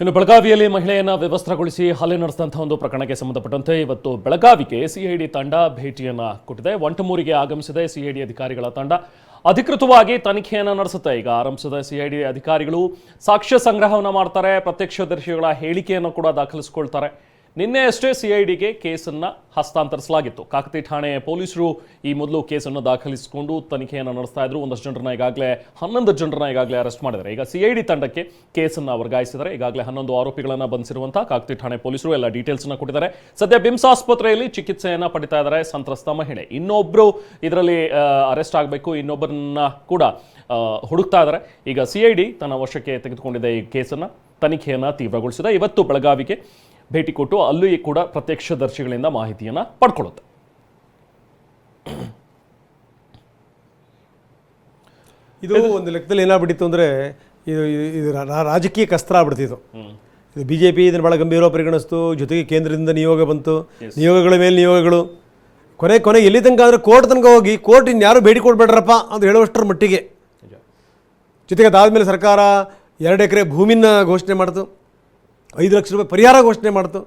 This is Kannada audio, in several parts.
ಇನ್ನು ಬೆಳಗಾವಿಯಲ್ಲಿ ಮಹಿಳೆಯನ್ನ ವ್ಯವಸ್ಥೆಗೊಳಿಸಿ ಹಲ್ಲೆ ನಡೆಸಿದಂತಹ ಒಂದು ಪ್ರಕರಣಕ್ಕೆ ಸಂಬಂಧಪಟ್ಟಂತೆ ಇವತ್ತು ಬೆಳಗಾವಿಗೆ ಸಿಐಡಿ ತಂಡ ಭೇಟಿಯನ್ನ ಕೊಟ್ಟಿದೆ. ಒಂಟಮೂರಿಗೆ ಆಗಮಿಸಿದೆ ಸಿಐಡಿ ಅಧಿಕಾರಿಗಳ ತಂಡ ಅಧಿಕೃತವಾಗಿ ತನಿಖೆಯನ್ನು ನಡೆಸುತ್ತೆ. ಈಗ ಆರಂಭಿಸಿದ ಸಿಐಡಿ ಅಧಿಕಾರಿಗಳು ಸಾಕ್ಷ್ಯ ಸಂಗ್ರಹವನ್ನು ಮಾಡ್ತಾರೆ, ಪ್ರತ್ಯಕ್ಷದರ್ಶಿಗಳ ಹೇಳಿಕೆಯನ್ನು ಕೂಡ ದಾಖಲಿಸಿಕೊಳ್ತಾರೆ. ನಿನ್ನೆ ಅಷ್ಟೇ ಸಿಐಡಿಗೆ ಕೇಸನ್ನ ಹಸ್ತಾಂತರಿಸಲಾಗಿತ್ತು. ಕಾಕತಿ ಠಾಣೆ ಪೊಲೀಸರು ಈ ಮೊದಲು ಕೇಸನ್ನು ದಾಖಲಿಸಿಕೊಂಡು ತನಿಖೆಯನ್ನು ನಡೆಸ್ತಾ ಇದ್ರು. ಒಂದಷ್ಟು ಜನರನ್ನ ಈಗಾಗಲೇ, ಹನ್ನೊಂದು ಜನರನ್ನ ಈಗಾಗಲೇ ಅರೆಸ್ಟ್ ಮಾಡಿದ್ದಾರೆ. ಈಗ ಸಿಐಡಿ ತಂಡಕ್ಕೆ ಕೇಸನ್ನು ವರ್ಗಾಯಿಸಿದ್ದಾರೆ ಈಗಾಗಲೇ ಹನ್ನೊಂದು ಆರೋಪಿಗಳನ್ನು ಬಂಧಿಸಿರುವಂತಹ ಕಾಕತಿ ಠಾಣೆ ಪೊಲೀಸರು ಎಲ್ಲ ಡೀಟೇಲ್ಸ್ ಅನ್ನ ಕೊಟ್ಟಿದ್ದಾರೆ. ಸದ್ಯ ಬಿಮ್ಸ್ ಆಸ್ಪತ್ರೆಯಲ್ಲಿ ಚಿಕಿತ್ಸೆಯನ್ನು ಪಡಿತಾ ಇದ್ದಾರೆ ಸಂತ್ರಸ್ತ ಮಹಿಳೆ. ಇನ್ನೊಬ್ಬರು ಇದರಲ್ಲಿ ಅರೆಸ್ಟ್ ಆಗಬೇಕು. ಇನ್ನೊಬ್ಬರನ್ನ ಕೂಡ ಹುಡುಕ್ತಾ ಇದ್ದಾರೆ. ಈಗ ಸಿಐಡಿ ತನ್ನ ವಶಕ್ಕೆ ತೆಗೆದುಕೊಂಡಿದೆ ಈ ಕೇಸನ್ನು. ತನಿಖೆಯನ್ನು ತೀವ್ರಗೊಳಿಸಿದೆ. ಇವತ್ತು ಬೆಳಗಾವಿಗೆ ಭೇಟಿ ಕೊಟ್ಟು ಅಲ್ಲೂ ಕೂಡ ಪ್ರತ್ಯಕ್ಷದರ್ಶಿಗಳಿಂದ ಮಾಹಿತಿಯನ್ನ ಪಡ್ಕೊಳ್ಳುತ್ತೆ. ಇದು ಒಂದು ಲೆಕ್ಕದಲ್ಲಿ ಏನಾಗ್ಬಿಟ್ಟಿತ್ತು ಅಂದರೆ ಇದು ಇದು- ರಾಜಕೀಯ ಕಸ್ತ್ರ ಆಗ್ಬಿಡ್ತಿತ್ತು. ಇದು ಬಿ ಜೆ ಪಿ ಇದನ್ನು ಭಾಳ ಗಂಭೀರವಾಗಿ ಪರಿಗಣಿಸ್ತು ಜೊತೆಗೆ ಕೇಂದ್ರದಿಂದ ನಿಯೋಗ ಬಂತು ನಿಯೋಗಗಳ ಮೇಲೆ ನಿಯೋಗಗಳು. ಕೊನೆ ಕೊನೆ ಎಲ್ಲಿ ತನಕ ಅಂದರೆ ಕೋರ್ಟ್ ತನಕ ಹೋಗಿ ಕೋರ್ಟ್ ಇನ್ಯಾರು ಬೇಡಿ ಕೊಡಬೇಡ್ರಪ್ಪ ಅಂತ ಹೇಳುವಷ್ಟರ ಮಟ್ಟಿಗೆ. ಜೊತೆಗೆ ಅದಾದಮೇಲೆ ಸರ್ಕಾರ ಎರಡು ಎಕರೆ ಭೂಮಿನ ಘೋಷಣೆ ಮಾಡ್ತು. ಐದು ಲಕ್ಷ ರೂಪಾಯಿ ಪರಿಹಾರ ಘೋಷಣೆ ಮಾಡ್ತು.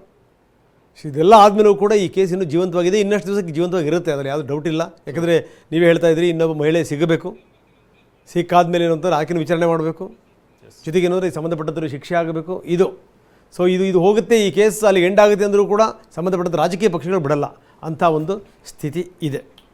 ಸೊ ಇದೆಲ್ಲ ಆದಮೇಲೂ ಕೂಡ ಈ ಕೇಸ್ ಇನ್ನೂ ಜೀವಂತವಾಗಿದೆ. ಇನ್ನಷ್ಟು ದಿವಸಕ್ಕೆ ಜೀವಂತವಾಗಿರುತ್ತೆ. ಅದರಲ್ಲಿ ಯಾವುದು ಡೌಟ್ ಇಲ್ಲ. ಯಾಕಂದರೆ ನೀವೇ ಹೇಳ್ತಾ ಇದ್ರಿ, ಇನ್ನೊಬ್ಬ ಮಹಿಳೆ ಸಿಗಬೇಕು. ಸಿಕ್ಕಾದ್ಮೇಲೆ ಏನು ಅಂತಾರೆ ಆಕಿನ ವಿಚಾರಣೆ ಮಾಡಬೇಕು. ಜೊತೆಗೆ ಏನಂದರೆ ಸಂಬಂಧಪಟ್ಟಂಥವ್ರು ಶಿಕ್ಷೆ ಆಗಬೇಕು. ಇದು. ಸೊ ಇದು ಇದು ಹೋಗುತ್ತೆ. ಈ ಕೇಸ್ ಅಲ್ಲಿ ಎಂಡ್ ಆಗುತ್ತೆ ಅಂದರೂ ಕೂಡ ಸಂಬಂಧಪಟ್ಟಂಥ ರಾಜಕೀಯ ಪಕ್ಷಗಳು ಬಿಡಲ್ಲ. ಅಂಥ ಒಂದು ಸ್ಥಿತಿ ಇದೆ.